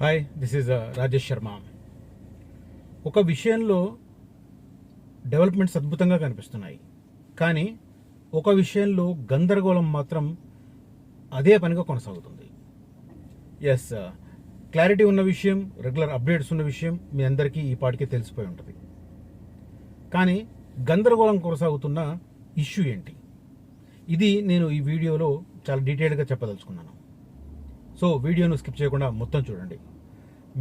Hi this is Rajesh Sharma ఒక విషయంలో developments అద్భుతంగా కనిపిస్తున్నాయి. కానీ ఒక విషయంలో గందరగోళం మాత్రం అదే పనిగా కొనసాగుతుంది. ఎస్ క్లారిటీ uh, ఉన్న విషయం రెగ్యులర్ అప్డేట్స్ ఉన్న విషయం మీ అందరికీ ఈ పాటికే తెలిసిపోయి ఉంటుంది. కానీ గందరగోళం కొనసాగుతున్న ఇష్యూ ఏంటి? ఇది నేను ఈ వీడియోలో చాలా డీటెయిల్గా చెప్పదలుచుకున్నాను. సో వీడియోను స్కిప్ చేయకుండా మొత్తం చూడండి.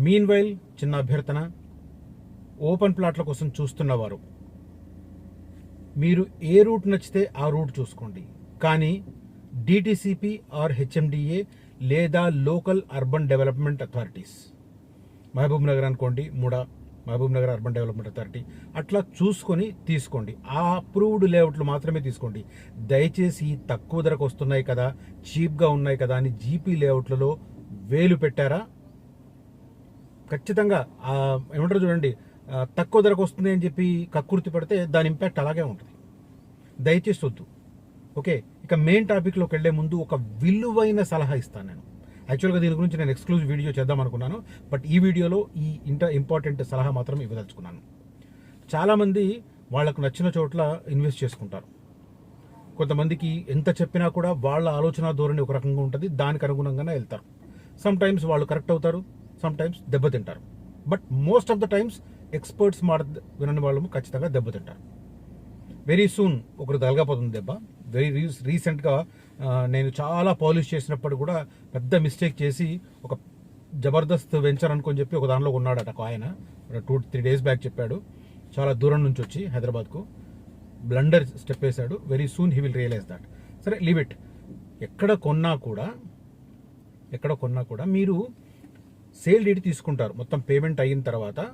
మీన్ వైల్ చిన్న అభ్యర్థన ఓపెన్ ప్లాట్ల కోసం చూస్తున్నవారు మీరు ఏ రూట్ నచ్చితే ఆ రూట్ చూసుకోండి. కానీ డిటిసిపి ఆర్ హెచ్ఎండిఏ లేదా local urban development authorities Mahabubnagar అనుకోండి MUDA Mahabubnagar urban development authority. అట్లా చూసుకొని తీసుకోండి. ఆ అప్రూవ్డ్ లేఅవుట్లు మాత్రమే తీసుకోండి. దయచేసి తక్కువ ధరకు వస్తున్నాయి కదా చీప్గా ఉన్నాయి కదా అని జీపీ లేఅవుట్లలో వేలు పెట్టారా? ఖచ్చితంగా ఏమంటారు చూడండి తక్కువ ధరకు వస్తుంది అని చెప్పి కక్కుర్తి పడితే దాని ఇంపాక్ట్ అలాగే ఉంటుంది. దయచేసి వద్దు. ఓకే? ఇక మెయిన్ టాపిక్లోకి వెళ్ళే ముందు ఒక విలువైన సలహా ఇస్తాను నేను. యాక్చువల్గా దీని గురించి నేను ఎక్స్క్లూజివ్ వీడియో చేద్దాం అనుకున్నాను బట్ ఈ వీడియోలో ఈ ఇంట ఇంపార్టెంట్ సలహా మాత్రం ఇవ్వదలుచుకున్నాను. చాలామంది వాళ్ళకు నచ్చిన చోట్ల ఇన్వెస్ట్ చేసుకుంటారు. కొంతమందికి ఎంత చెప్పినా కూడా వాళ్ళ ఆలోచన ధోరణి ఒక రకంగా ఉంటుంది దానికి అనుగుణంగానే వెళ్తారు. సమ్ టైమ్స్ వాళ్ళు కరెక్ట్ అవుతారు some times దెబ్బతింటారు. But most of the times experts మాట వినని వాళ్ళు ఖచ్చితంగా దెబ్బతింటారు. వెరీ సూన్ ఒకరు తలగపోతుంది దెబ్బ. వెరీ రీసెంట్గా నేను చాలా పాలిష్ చేసినప్పుడు కూడా పెద్ద మిస్టేక్ చేసి ఒక జబర్దస్త్ వెంచర్ అనుకొని చెప్పి ఒక దానిలో ఉన్నాడట ఒక ఆయన. టూ త్రీ డేస్ బ్యాక్ చెప్పాడు. చాలా దూరం నుంచి వచ్చి హైదరాబాద్కు. బ్లండర్ స్టెప్ వేశాడు. Very soon he will realise that. సరే లీవ్ ఇట్. ఎక్కడ కొన్నా కూడా ఎక్కడ కొన్నా కూడా మీరు సేల్ డీట్ తీసుకుంటారు. మొత్తం పేమెంట్ అయిన తర్వాత.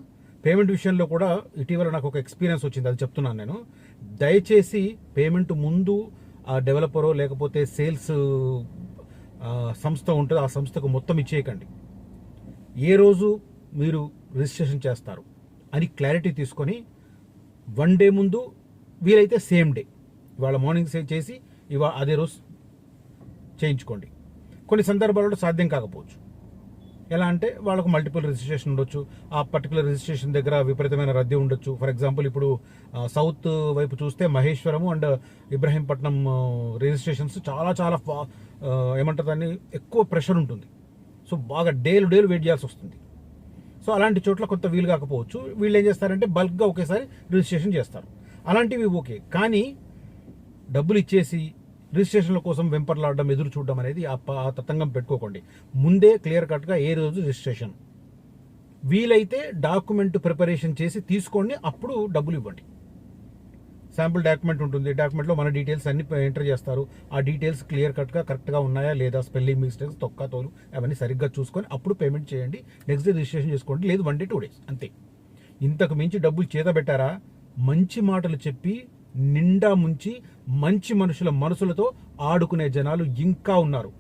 పేమెంట్ విషయంలో కూడా ఇటీవల నాకు ఒక ఎక్స్పీరియన్స్ వచ్చింది. అది చెప్తున్నాను నేను. దయచేసి పేమెంట్ ముందు డెవలపరో లేకపోతే సేల్స్ సంస్థ ఉంటుంది ఆ సంస్థకు మొత్తం ఇచ్చేయకండి. ఏ రోజు మీరు రిజిస్ట్రేషన్ చేస్తారు అని క్లారిటీ తీసుకొని వన్ డే ముందు వీలైతే సేమ్ డే ఇవాళ మార్నింగ్ సేవ్ చేసి ఇవాళ అదే రోజు చేయించుకోండి. కొన్ని సందర్భాలలో సాధ్యం కాకపోవచ్చు. ఎలా అంటే వాళ్ళకు మల్టిపుల్ రిజిస్ట్రేషన్ ఉండొచ్చు. ఆ పర్టికులర్ రిజిస్ట్రేషన్ దగ్గర విపరీతమైన రద్దీ ఉండొచ్చు. ఫర్ ఎగ్జాంపుల్ ఇప్పుడు సౌత్ వైపు చూస్తే మహేశ్వరము అండ్ ఇబ్రహీంపట్నం రిజిస్ట్రేషన్స్ చాలా చాలా ఫా- ఏమంటారు దాన్ని ఎక్కువ ప్రెషర్ ఉంటుంది. సో బాగా డేలు డేలు వెయిట్ చేయాల్సి వస్తుంది. సో అలాంటి చోట్ల కొంత వీలు కాకపోవచ్చు. వీళ్ళు ఏం చేస్తారంటే బల్క్గా ఒకేసారి రిజిస్ట్రేషన్ చేస్తారు. అలాంటివి ఓకే. కానీ డబ్బులు ఇచ్చేసి రిజిస్ట్రేషన్ల కోసం వెంపర్లాడడం ఎదురు చూడడం అనేది ఆ తతంగం పెట్టుకోకండి. ముందే క్లియర్ కట్గా ఏ రోజు రిజిస్ట్రేషన్. వీలైతే డాక్యుమెంట్ ప్రిపరేషన్ చేసి తీసుకోండి అప్పుడు డబ్బులు ఇవ్వండి. శాంపుల్ డాక్యుమెంట్ ఉంటుంది. డాక్యుమెంట్లో మన డీటెయిల్స్ అన్ని ఎంటర్ చేస్తారు. ఆ డీటెయిల్స్ క్లియర్ కట్గా కరెక్ట్గా ఉన్నాయా లేదా స్పెల్లింగ్ మిస్టేక్స్ తొక్క తోలు అవన్నీ సరిగ్గా చూసుకొని అప్పుడు పేమెంట్ చేయండి. నెక్స్ట్ డే రిజిస్ట్రేషన్ చేసుకోండి. లేదు వన్ డే టూ డేస్. అంతే. ఇంతకు మించి డబ్బులు చేత పెట్టారా మంచి మాటలు చెప్పి నిండా ముంచి మంచి మనుషుల మనసులతో ఆడుకునే జనాలు ఇంకా ఉన్నారు.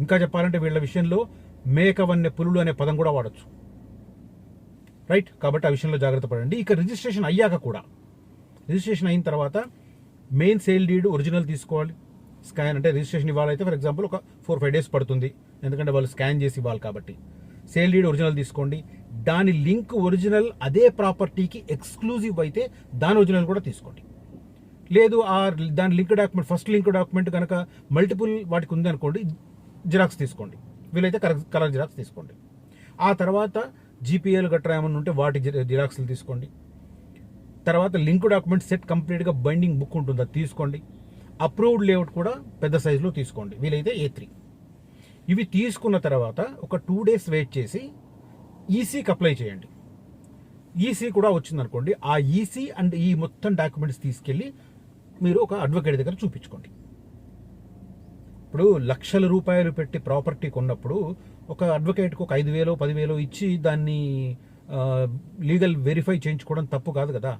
ఇంకా చెప్పాలంటే వీళ్ళ విషయంలో మేకవన్నె పులులు అనే పదం కూడా వాడచ్చు. రైట్? కాబట్టి ఆ విషయంలో జాగ్రత్త పడండి. ఇక రిజిస్ట్రేషన్ అయ్యాక కూడా. రిజిస్ట్రేషన్ అయిన తర్వాత మెయిన్ సేల్ డీడ్ ఒరిజినల్ తీసుకోవాలి. స్కాన్ అంటే రిజిస్ట్రేషన్ ఇవ్వాలైతే ఫర్ ఎగ్జాంపుల్ ఒక ఫోర్ ఫైవ్ డేస్ పడుతుంది. ఎందుకంటే వాళ్ళు స్కాన్ చేసి ఇవ్వాలి కాబట్టి. సేల్ డీడ్ ఒరిజినల్ తీసుకోండి. దాని లింక్ ఒరిజినల్ అదే ప్రాపర్టీకి ఎక్స్క్లూజివ్ అయితే దాని ఒరిజినల్ కూడా తీసుకోండి. లేదు ఆ దాని link document first link document కనుక మల్టిపుల్ వాటికి ఉంది అనుకోండి జిరాక్స్ తీసుకోండి. వీలైతే కలర్ కలర్ జిరాక్స్ తీసుకోండి. ఆ తర్వాత జీపీఎల్ గట్రా ఏమన్నా ఉంటే వాటి జి- జిరాక్స్లు తీసుకోండి. తర్వాత లింక్ డాక్యుమెంట్ సెట్ కంప్లీట్గా బైండింగ్ బుక్ ఉంటుంది అది తీసుకోండి. అప్రూవ్డ్ లేఅవుట్ కూడా పెద్ద సైజులో తీసుకోండి. వీలైతే ఏ త్రీ. ఇవి తీసుకున్న తర్వాత ఒక టూ డేస్ వెయిట్ చేసి ఈసీకి అప్లై చేయండి. ఈసీ కూడా వచ్చిందనుకోండి ఆ ఈసీ అండ్ ఈ మొత్తం డాక్యుమెంట్స్ తీసుకెళ్ళి మీరు ఒక అడ్వకేట్ దగ్గర చూపించుకోండి. ఇప్పుడు లక్షల రూపాయలు పెట్టి ప్రాపర్టీ కొన్నప్పుడు ఒక అడ్వకేట్కి ఒక ఐదు వేలు పదివేలు ఇచ్చి దాన్ని లీగల్ వెరిఫై చేయించుకోవడం తప్పు కాదు కదా.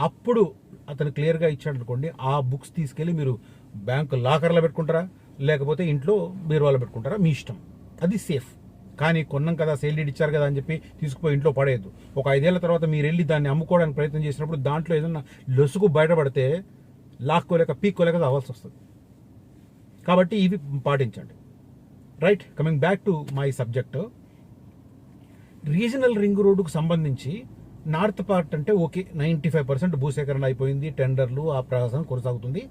అప్పుడు అతను క్లియర్గా ఇచ్చాడు అనుకోండి ఆ బుక్స్ తీసుకెళ్ళి మీరు బ్యాంకు లాకర్లో పెట్టుకుంటారా? లేకపోతే ఇంట్లో బీరువాలో పెట్టుకుంటారా? మీ ఇష్టం. అది సేఫ్ కానీ కొన్నాం కదా సేల్ డీడ్ ఇచ్చారు కదా అని చెప్పి తీసుకుపోయి ఇంట్లో పడేయద్దు. ఒక ఐదేళ్ళ తర్వాత మీరు వెళ్ళి దాన్ని అమ్ముకోవడానికి ప్రయత్నం చేసినప్పుడు దాంట్లో ఏదైనా లొసుగు బయటపడితే లాక్కోలేక పీక్కోలేక అవ్వాల్సి వస్తుంది. కాబట్టి ఇవి పాటించండి. Right coming back to my subject regional ring రోడ్డుకు సంబంధించి నార్త్ పార్ట్ అంటే ఓకే నైంటీ ఫైవ్ పర్సెంట్ భూసేకరణ అయిపోయింది టెండర్లు ఆ ప్రవాసం కొనసాగుతుంది.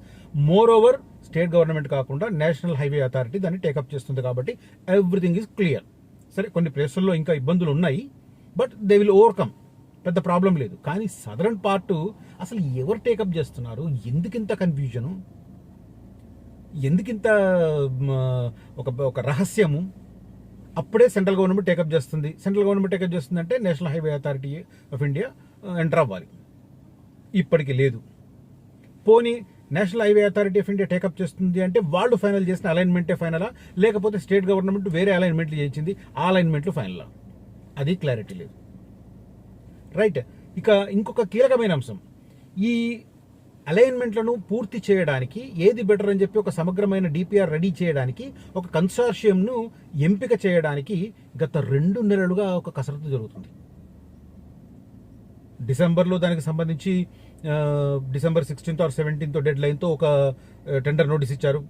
మోర్ ఓవర్ స్టేట్ గవర్నమెంట్ కాకుండా నేషనల్ హైవే అథారిటీ దాన్ని టేకప్ చేస్తుంది కాబట్టి ఎవ్రీథింగ్ ఈజ్ క్లియర్ సరే కొన్ని ప్లేసుల్లో ఇంకా ఇబ్బందులు ఉన్నాయి బట్ దే విల్ ఓవర్కమ్. పెద్ద ప్రాబ్లం లేదు. కానీ సదరన్ పార్ట్ అసలు ఎవరు టేకప్ చేస్తున్నారు? ఎందుకింత కన్ఫ్యూజను? ఎందుకింత ఒక ఒక రహస్యము? అప్పుడే సెంట్రల్ గవర్నమెంట్ టేకప్ చేస్తుంది. సెంట్రల్ గవర్నమెంట్ టేకప్ చేస్తుంది అంటే national highway authority of India enter అవ్వాలి. ఇప్పటికి లేదు. పోనీ national highway authority of India take up చేస్తుంది అంటే వాళ్ళు ఫైనల్ చేసిన అలైన్మెంటే ఫైనలా? లేకపోతే స్టేట్ గవర్నమెంట్ వేరే అలైన్మెంట్లు చేయించింది ఆ అలైన్మెంట్లు ఫైనలా? అది క్లారిటీ లేదు. రైట్. ఇక ఇంకొక కీలకమైన అంశం. ఈ అలైన్మెంట్లను పూర్తి చేయడానికి ఏది బెటర్ అని చెప్పి ఒక సమగ్రమైన డిపిఆర్ రెడీ చేయడానికి ఒక కన్సార్షియంను ఎంపిక చేయడానికి గత రెండు నెలలుగా ఒక కసరత్తు జరుగుతుంది. డిసెంబర్లో దానికి సంబంధించి December sixteenth or seventeenth dead లైన్తో ఒక టెండర్ నోటీస్ ఇచ్చారు.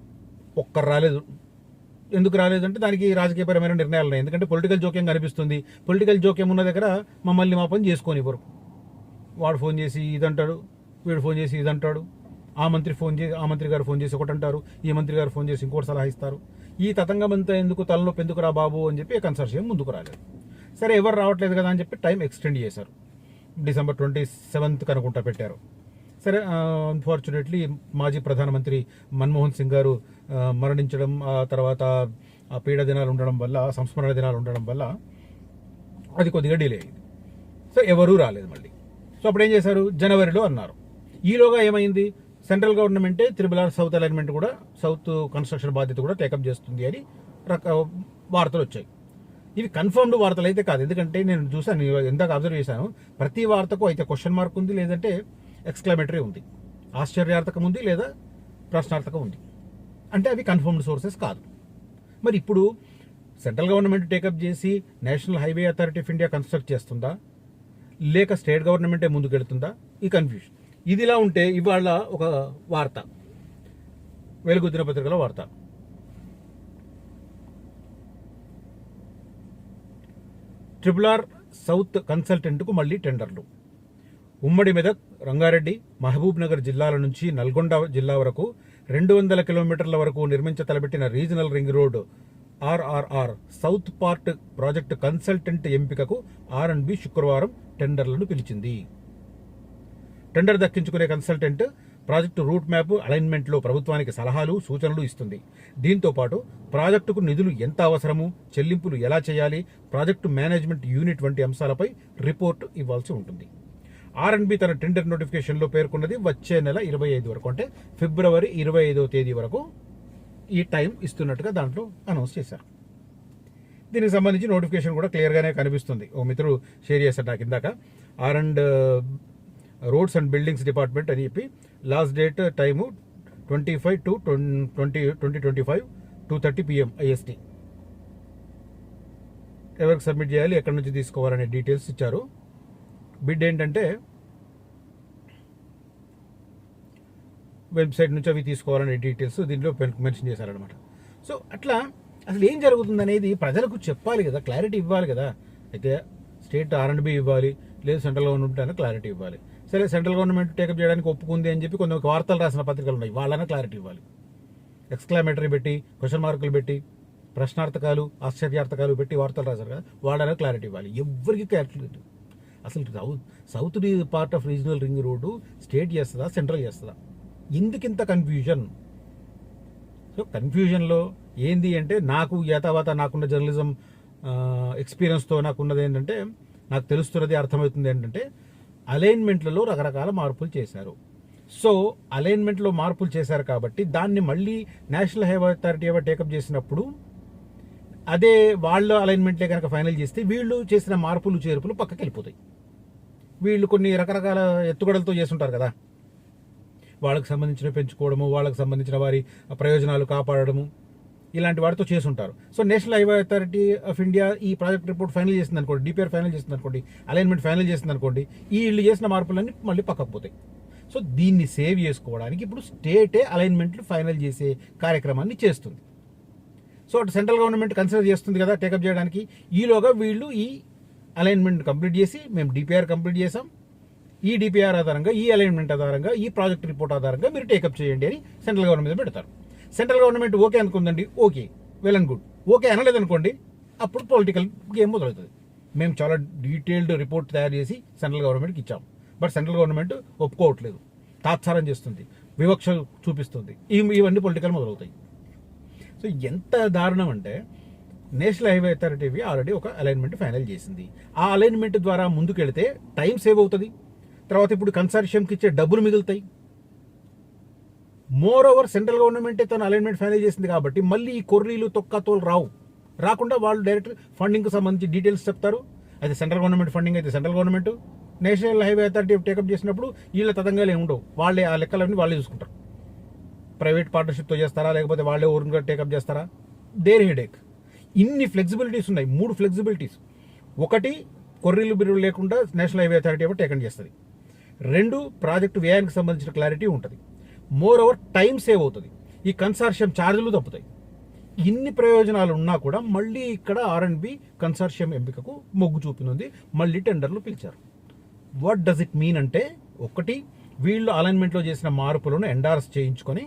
ఒక్కరు రాలేదు. ఎందుకు రాలేదంటే దానికి రాజకీయపరమైన నిర్ణయాలు ఉన్నాయి. ఎందుకంటే పొలిటికల్ జోక్యం కనిపిస్తుంది పొలిటికల్ జోక్యం ఉన్న దగ్గర మమ్మల్ని మా పని చేసుకొని ఇవ్వరు వాడు ఫోన్ చేసి ఇదంటాడు వీడు ఫోన్ చేసి ఇదంటాడు ఆ మంత్రి ఫోన్ చేసి ఆ మంత్రి గారు ఫోన్ చేసి ఒకటి అంటారు ఈ మంత్రి గారు ఫోన్ చేసి ఇంకోటి సలహా ఇస్తారు. ఈ తతంగం అంతా ఎందుకు తలనొప్పి ఎందుకు రా బాబు అని చెప్పి కన్సర్షియం ముందుకు రాలేదు. సరే ఎవరు రావట్లేదు కదా అని చెప్పి టైం ఎక్స్టెండ్ చేశారు. డిసెంబర్ ట్వంటీ సెవెంత్ కనుకుంటా పెట్టారు. సరే అన్ఫార్చునేట్లీ మాజీ ప్రధానమంత్రి మన్మోహన్ సింగ్ గారు మరణించడం ఆ తర్వాత ఆ పీడ దినాలు ఉండడం వల్ల సంస్మరణ దినాలు ఉండడం వల్ల అది కొద్దిగా డిలే అయింది. సో ఎవరూ రాలేదు మళ్ళీ. సో అప్పుడు ఏం చేశారు? జనవరిలో అన్నారు. ఈలోగా ఏమైంది? సెంట్రల్ గవర్నమెంటే త్రిబుల్ ఆర్ సౌత్ అలైన్మెంట్ కూడా సౌత్ కన్స్ట్రక్షన్ బాధ్యత కూడా టేకప్ చేస్తుంది అని రక వార్తలు వచ్చాయి. ఇవి కన్ఫర్మ్డ్ వార్తలు అయితే కాదు. ఎందుకంటే నేను చూసాను ఎందాక అబ్జర్వ్ చేశాను. ప్రతి వార్తకు అయితే క్వశ్చన్ మార్క్ ఉంది లేదంటే ఎక్స్క్లమేటరీ ఉంది. ఆశ్చర్యార్థకం ఉంది లేదా ప్రశ్నార్థకం ఉంది. అంటే అవి కన్ఫర్మ్డ్ సోర్సెస్ కాదు. మరి ఇప్పుడు సెంట్రల్ గవర్నమెంట్ టేకప్ చేసి national highway authority of India construct చేస్తుందా? లేక స్టేట్ గవర్నమెంటే ముందుకెళ్తుందా? ఈ కన్ఫ్యూషన్ ఇదిలా ఉంటే ఇవాళ ఒక వార్త వెలుగుద్దిన దినపత్రికలో వార్త. ట్రిపుల్ ఆర్ సౌత్ కన్సల్టెంట్కు మళ్ళీ టెండర్లు. ఉమ్మడి మెదక్ రంగారెడ్డి మహబూబ్ నగర్ జిల్లాల నుంచి నల్గొండ జిల్లా వరకు రెండు వందల కిలోమీటర్ల వరకు నిర్మించ తలపెట్టిన regional ring road RRR south part project consultant ఎంపికకు ఆర్ అండ్ బి శుక్రవారం టెండర్లను పిలిచింది. టెండర్ దక్కించుకునే కన్సల్టెంట్ ప్రాజెక్టు రూట్ మ్యాప్ అలైన్మెంట్లో ప్రభుత్వానికి సలహాలు సూచనలు ఇస్తుంది. దీంతో పాటు ప్రాజెక్టుకు నిధులు ఎంత అవసరము చెల్లింపులు ఎలా చేయాలి ప్రాజెక్టు మేనేజ్మెంట్ యూనిట్ వంటి అంశాలపై రిపోర్ట్ ఇవ్వాల్సి ఉంటుంది. ఆర్ఎన్బి తన టెండర్ నోటిఫికేషన్లో పేర్కొన్నది వచ్చే నెల ఇరవై ఐదు వరకు అంటే ఫిబ్రవరి ఇరవై ఐదవ తేదీ వరకు ఈ టైం ఇస్తున్నట్టుగా దాంట్లో అనౌన్స్ చేశారు. దీనికి సంబంధించి నోటిఫికేషన్ కూడా క్లియర్గానే కనిపిస్తుంది. ఓ మిత్రుడు షేర్ చేశారు నాకు ఇందాక. R and roads and buildings department అని చెప్పి last date time twenty five two twenty twenty twenty five two thirty PM IST ఎవరికి సబ్మిట్ చేయాలి ఎక్కడి నుంచి తీసుకోవాలనే డీటెయిల్స్ ఇచ్చారు. బిడ్ ఏంటంటే వెబ్సైట్ నుంచి అవి తీసుకోవాలనే డీటెయిల్స్ దీంట్లో మెన్షన్ చేశారనమాట సో అట్లా అసలు ఏం జరుగుతుంది అనేది ప్రజలకు చెప్పాలి కదా క్లారిటీ ఇవ్వాలి కదా. అయితే స్టేట్ ఆర్ అండ్ బి ఇవ్వాలి లేదు సెంట్రల్ గవర్నమెంట్ అయినా క్లారిటీ ఇవ్వాలి. సరే సెంట్రల్ గవర్నమెంట్ టేకప్ చేయడానికి ఒప్పుకుంది అని చెప్పి కొన్ని వార్తలు రాసిన పత్రికలు ఉన్నాయి వాళ్ళైనా క్లారిటీ ఇవ్వాలి. ఎక్స్క్లామేటరీ పెట్టి క్వశ్చన్ మార్కులు పెట్టి ప్రశ్నార్థకాలు ఆశ్చర్యార్థకాలు పెట్టి వార్తలు రాశారు కదా వాళ్ళైనా క్లారిటీ ఇవ్వాలి. ఎవరికి క్లారిటీ అసలు south south part of regional ring road state చేస్తుందా సెంట్రల్ చేస్తుందా? ఎందుకింత కన్ఫ్యూజన్ సో కన్ఫ్యూజన్లో ఏంది అంటే నాకు యాతావాత నాకున్న జర్నలిజం ఎక్స్పీరియన్స్తో నాకున్నది ఏంటంటే నాకు తెలుస్తున్నది అర్థమవుతుంది ఏంటంటే అలైన్మెంట్లలో రకరకాల మార్పులు చేశారు. సో అలైన్మెంట్లో మార్పులు చేశారు కాబట్టి దాన్ని మళ్ళీ నేషనల్ హైవే అథారిటీ ఏవో టేకప్ చేసినప్పుడు అదే వాళ్ళ అలైన్మెంట్లే కనుక ఫైనల్ చేస్తే వీళ్ళు చేసిన మార్పులు చేర్పులు పక్కకి వెళ్ళిపోతాయి. వీళ్ళు కొన్ని రకరకాల ఎత్తుగడలతో చేస్తుంటారు కదా. వాళ్ళకి సంబంధించిన పెంచుకోవడము వాళ్ళకి సంబంధించిన వారి ప్రయోజనాలు కాపాడడము ఇలాంటి వాటితో చేసుంటారు. So national highway authority of India ఈ ప్రాజెక్ట్ రిపోర్ట్ ఫైనల్ చేసింది అనుకోండి డిపిఆర్ ఫైనల్ చేసింది అనుకోండి అలైన్మెంట్ ఫైనల్ చేసింది అనుకోండి ఈ వీళ్ళు చేసిన మార్పులన్నీ మళ్ళీ పక్కకు పోతాయి. సో దీన్ని సేవ్ చేసుకోవడానికి ఇప్పుడు స్టేటే అలైన్మెంట్లు ఫైనల్ చేసే కార్యక్రమాన్ని చేస్తుంది. సో అటు సెంట్రల్ గవర్నమెంట్ కన్సిడర్ చేస్తుంది కదా టేకప్ చేయడానికి. ఈలోగా వీళ్ళు ఈ అలైన్మెంట్ కంప్లీట్ చేసి మేము డిపిఆర్ కంప్లీట్ చేసాం ఈ డిపిఆర్ ఆధారంగా ఈ అలైన్మెంట్ ఆధారంగా ఈ ప్రాజెక్ట్ రిపోర్ట్ ఆధారంగా మీరు టేకప్ చేయండి అని సెంట్రల్ గవర్నమెంట్ పెడతారు. Central government okay అనుకుందండి okay. Well and good. Okay అనలేదనుకోండి అప్పుడు పొలిటికల్ గేమ్ మొదలవుతుంది. మేము చాలా డీటెయిల్డ్ రిపోర్ట్ తయారు చేసి సెంట్రల్ గవర్నమెంట్కి ఇచ్చాం. బట్ సెంట్రల్ గవర్నమెంట్ ఒప్పుకోవట్లేదు. తాత్సారం చేస్తుంది. వివక్ష చూపిస్తుంది. ఇవి- ఇవన్నీ పొలిటికల్ మొదలవుతాయి. సో ఎంత దారుణం అంటే నేషనల్ హైవే అథారిటీ ఆల్రెడీ ఒక అలైన్మెంట్ ఫైనల్ చేసింది. ఆ అలైన్మెంట్ ద్వారా ముందుకెళ్తే టైం సేవ్ అవుతుంది. తర్వాత ఇప్పుడు కన్సార్షియంకి ఇచ్చే డబ్బులు మిగులుతాయి. మోర్ ఓవర్ సెంట్రల్ గవర్నమెంటే తన అలైన్మెంట్ ఫైనల్ చేసింది కాబట్టి మళ్ళీ ఈ కొర్రీలు తొక్కతోలు రావు. రాకుండా వాళ్ళు డైరెక్ట్ ఫండింగ్కి సంబంధించి డీటెయిల్స్ చెప్తారు. అయితే సెంట్రల్ గవర్నమెంట్ ఫండింగ్ అయితే central government national highway authority take up చేసినప్పుడు వీళ్ళ తతంగాలు ఏమి ఉండవు. వాళ్ళే ఆ లెక్కలన్నీ వాళ్ళే చూసుకుంటారు. ప్రైవేట్ పార్ట్నర్షిప్తో చేస్తారా లేకపోతే వాళ్ళే ఓన్గా టేకప్ చేస్తారా? దేర్ హెడేక్ ఇన్ని ఫ్లెక్సిబిలిటీస్ ఉన్నాయి. మూడు ఫ్లెక్సిబిలిటీస్ ఒకటి కొర్రీలు బిర్రులు లేకుండా నేషనల్ హైవే అథారిటీ ఏమో టేకన్ చేస్తుంది. రెండు ప్రాజెక్టు వ్యయానికి సంబంధించిన క్లారిటీ ఉంటుంది. మోర్ ఓవర్ టైం సేవ్ అవుతుంది. ఈ కన్సార్షియం ఛార్జీలు తప్పుతాయి. ఇన్ని ప్రయోజనాలు ఉన్నా కూడా మళ్ళీ ఇక్కడ ఆర్ అండ్ బి కన్సార్షియం ఎంపికకు మొగ్గు చూపినుంది. మళ్ళీ టెండర్లు పిలిచారు. వాట్ డస్ ఇట్ మీన్ అంటే ఒకటి వీళ్ళు అలైన్మెంట్లో చేసిన మార్పులను ఎండార్స్ చేయించుకొని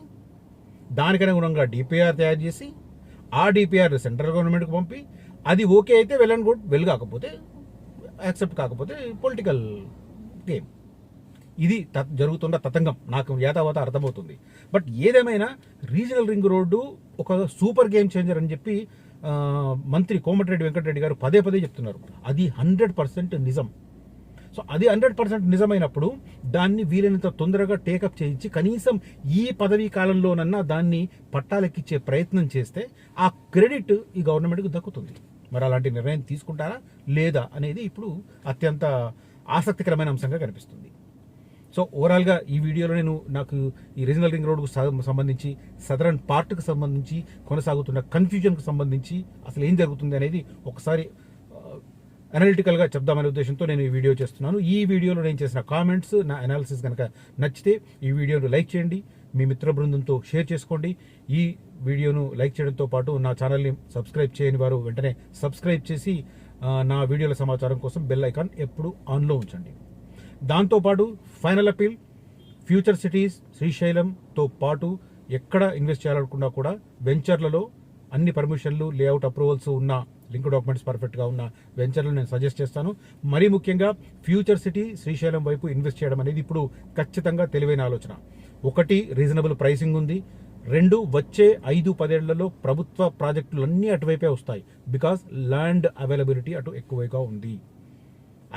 దానికి అనుగుణంగా డిపిఆర్ తయారు చేసి ఆ డిపిఆర్ సెంట్రల్ గవర్నమెంట్కి పంపి అది ఓకే అయితే వెల్ అండ్ గుడ్ వెల్ కాకపోతే యాక్సెప్ట్ కాకపోతే పొలిటికల్ గేమ్. ఇది తత్- జరుగుతున్న తతంగం. నాకు యాతావాత అర్థమవుతుంది. బట్ ఏదేమైనా రీజనల్ రింగ్ రోడ్డు ఒక సూపర్ గేమ్ చేంజర్ అని చెప్పి మంత్రి కోమటిరెడ్డి వెంకటరెడ్డి గారు పదే పదే చెప్తున్నారు. అది హండ్రెడ్ పర్సెంట్ నిజం. సో అది హండ్రెడ్ పర్సెంట్ నిజమైనప్పుడు దాన్ని వీలైనంత తొందరగా టేకప్ చేయించి కనీసం ఈ పదవీ కాలంలోనన్నా దాన్ని పట్టాలెక్కిచ్చే ప్రయత్నం చేస్తే ఆ క్రెడిట్ ఈ గవర్నమెంట్కి దక్కుతుంది. మరి అలాంటి నిర్ణయం తీసుకుంటారా? లేదా? అనేది ఇప్పుడు అత్యంత ఆసక్తికరమైన అంశంగా కనిపిస్తుంది. సో ఓవరాల్గా ఈ వీడియోలో నేను నాకు ఈ రీజనల్ రింగ్ రోడ్కు సంబంధించి సదరన్ పార్ట్కి సంబంధించి కొనసాగుతున్న కన్ఫ్యూజన్కు సంబంధించి అసలు ఏం జరుగుతుంది అనేది ఒకసారి అనలిటికల్గా చెప్దామనే ఉద్దేశంతో నేను ఈ వీడియో చేస్తున్నాను. ఈ వీడియోలో నేను చేసిన కామెంట్స్ నా అనాలిసిస్ కనుక నచ్చితే ఈ వీడియోను లైక్ చేయండి మీ మిత్ర బృందంతో షేర్ చేసుకోండి. ఈ వీడియోను లైక్ చేయడంతో పాటు నా ఛానల్ని సబ్స్క్రైబ్ చేయని వారు వెంటనే సబ్స్క్రైబ్ చేసి నా వీడియోల సమాచారం కోసం బెల్ ఐకాన్ ఎప్పుడు ఆన్లో ఉంచండి. దాంతోపాటు ఫైనల్ అపీల్ ఫ్యూచర్ సిటీస్ శ్రీశైలంతో పాటు ఎక్కడ ఇన్వెస్ట్ చేయాలనుకున్నా కూడా వెంచర్లలో అన్ని పర్మిషన్లు లేఅవుట్ అప్రూవల్స్ ఉన్న లింక్ డాక్యుమెంట్స్ పర్ఫెక్ట్గా ఉన్న వెంచర్లు నేను సజెస్ట్ చేస్తాను. మరీ ముఖ్యంగా ఫ్యూచర్ సిటీ శ్రీశైలం వైపు ఇన్వెస్ట్ చేయడం అనేది ఇప్పుడు ఖచ్చితంగా తెలివైన ఆలోచన. ఒకటి రీజనబుల్ ప్రైసింగ్ ఉంది. రెండు వచ్చే ఐదు పదేళ్ళలో ప్రభుత్వ ప్రాజెక్టులు అన్నీ అటువైపే వస్తాయి. బికాస్ ల్యాండ్ అవైలబిలిటీ అటు ఎక్కువగా ఉంది.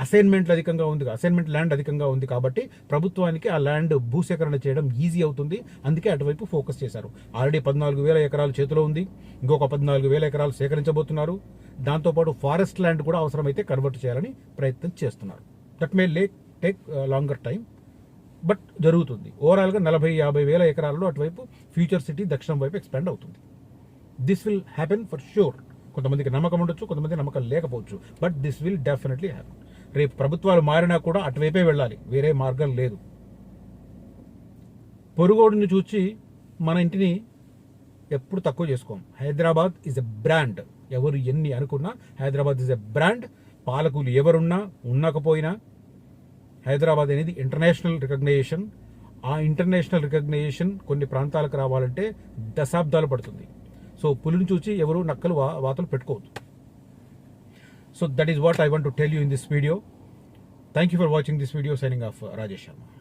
అసైన్మెంట్లు అధికంగా ఉంది అసైన్మెంట్ ల్యాండ్ అధికంగా ఉంది కాబట్టి ప్రభుత్వానికి ఆ ల్యాండ్ భూసేకరణ చేయడం ఈజీ అవుతుంది. అందుకే అటువైపు ఫోకస్ చేశారు. ఆల్రెడీ పద్నాలుగు వేల ఎకరాలు చేతిలో ఉంది. ఇంకొక పద్నాలుగు వేల ఎకరాలు సేకరించబోతున్నారు. దాంతోపాటు ఫారెస్ట్ ల్యాండ్ కూడా అవసరమైతే కన్వర్ట్ చేయాలని ప్రయత్నం చేస్తున్నారు. That may lake take longer time. But జరుగుతుంది. ఓవరాల్గా నలభై యాభై వేల ఎకరాలలో అటువైపు ఫ్యూచర్ సిటీ దక్షిణం వైపు ఎక్స్పాండ్ అవుతుంది. This will happen for sure కొంతమందికి నమ్మకం ఉండొచ్చు కొంతమంది నమ్మకం లేకపోవచ్చు. But this will definitely happen రేపు ప్రభుత్వాలు మారినా కూడా అటువైపే వెళ్ళాలి. వేరే మార్గం లేదు. పొరుగోడిని చూచి మన ఇంటిని ఎప్పుడు తక్కువ చేసుకోం. Hyderabad is a brand. ఎవరు ఎన్ని అనుకున్నా హైదరాబాద్ ఇస్ ఎ బ్రాండ్. పాలకులు ఎవరున్నా ఉండకపోయినా హైదరాబాద్ అనేది ఇంటర్నేషనల్ రికగ్నైజేషన్. ఆ ఇంటర్నేషనల్ రికగ్నైజేషన్ కొన్ని ప్రాంతాలకు రావాలంటే దశాబ్దాలు పడుతుంది. సో పులిని చూసి ఎవరు నక్కలు వా వాతలు పెట్టుకోవద్దు. So that is what I want to tell you in this video. Thank you for watching this video. Signing off, Rajesh Sharma.